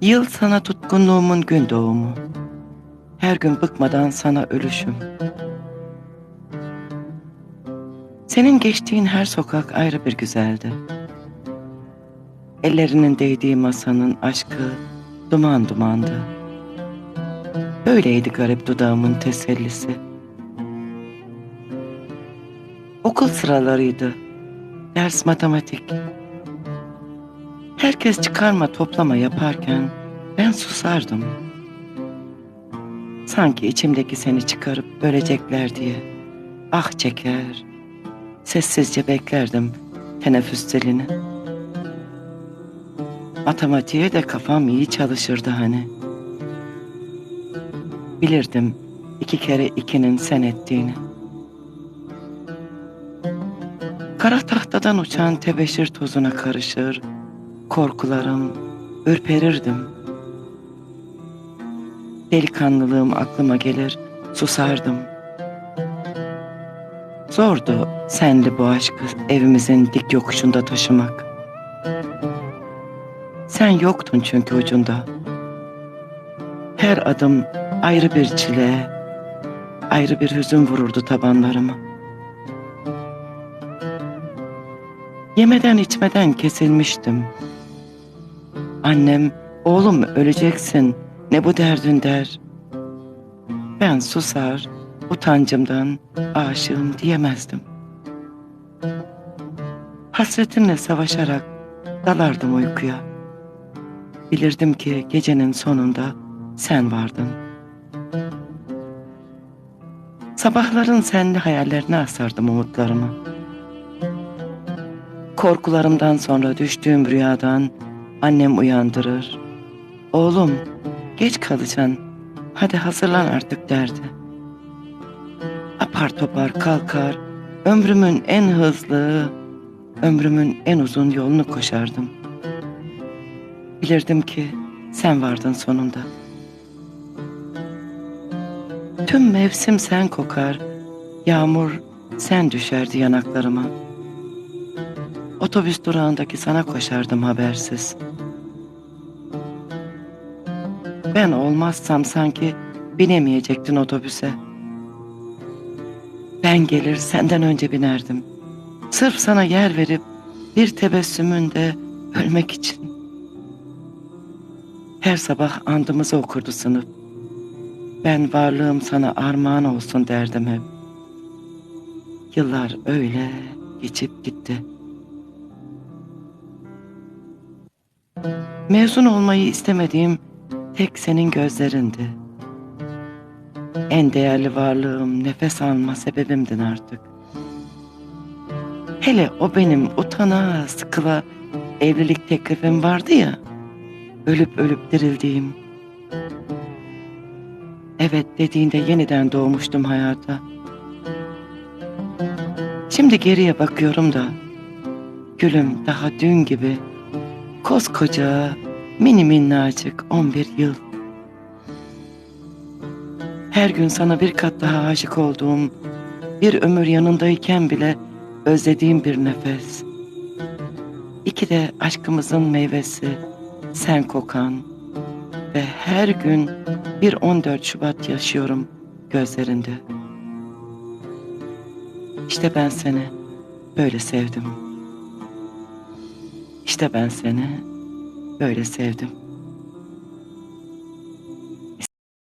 Yıl sana tutkunluğumun gün doğumu. Her gün bıkmadan sana ölüşüm. Senin geçtiğin her sokak ayrı bir güzeldi. Ellerinin değdiği masanın aşkı duman dumandı. Böyleydi garip dudağımın tesellisi. Okul sıralarıydı. Ders matematik. Herkes çıkarma toplama yaparken ben susardım. Sanki içimdeki seni çıkarıp bölecekler diye ah çeker. Sessizce beklerdim teneffüs zilini. Matematiğe de kafam iyi çalışırdı hani. Bilirdim iki kere ikinin sen ettiğini. Kara tahtadan uçan tebeşir tozuna karışır, korkularım, ürperirdim. Delikanlılığım aklıma gelir, susardım. Zordu senli bu aşkı evimizin dik yokuşunda taşımak. Sen yoktun çünkü ucunda. Her adım ayrı bir çile, ayrı bir hüzün vururdu tabanlarıma. Yemeden içmeden kesilmiştim. Annem, oğlum öleceksin, ne bu derdin der. Ben susar, utancımdan aşığım diyemezdim. Hasretinle savaşarak dalardım uykuya. Bilirdim ki gecenin sonunda sen vardın. Sabahların senli hayallerine asardım umutlarımı. Korkularımdan sonra düştüğüm rüyadan annem uyandırır. Oğlum geç kalacaksın. Hadi hazırlan artık derdi. Apar topar kalkar. Ömrümün en hızlı, ömrümün en uzun yolunu koşardım. Bilirdim ki sen vardın sonunda. Tüm mevsim sen kokar. Yağmur sen düşerdi yanaklarıma. Otobüs durağındaki sana koşardım habersiz. Ben olmazsam sanki binemeyecektin otobüse. Ben gelir senden önce binerdim. Sırf sana yer verip bir tebessümünde ölmek için. Her sabah andımızı okurdu sınıf. Ben varlığım sana armağan olsun derdim hep. Yıllar öyle geçip gitti. Mezun olmayı istemediğim tek senin gözlerindi. En değerli varlığım, nefes alma sebebimdin artık. Hele o benim utana, sıkıla evlilik teklifim vardı ya, ölüp ölüp dirildiğim. Evet dediğinde yeniden doğmuştum hayata. Şimdi geriye bakıyorum da, gülüm daha dün gibi, koskoca, mini minnacık 11 yıl. Her gün sana bir kat daha aşık olduğum, bir ömür yanındayken bile özlediğim bir nefes. İki de aşkımızın meyvesi, sen kokan ve her gün bir 14 Şubat yaşıyorum gözlerinde. İşte ben seni böyle sevdim. İşte ben seni böyle sevdim.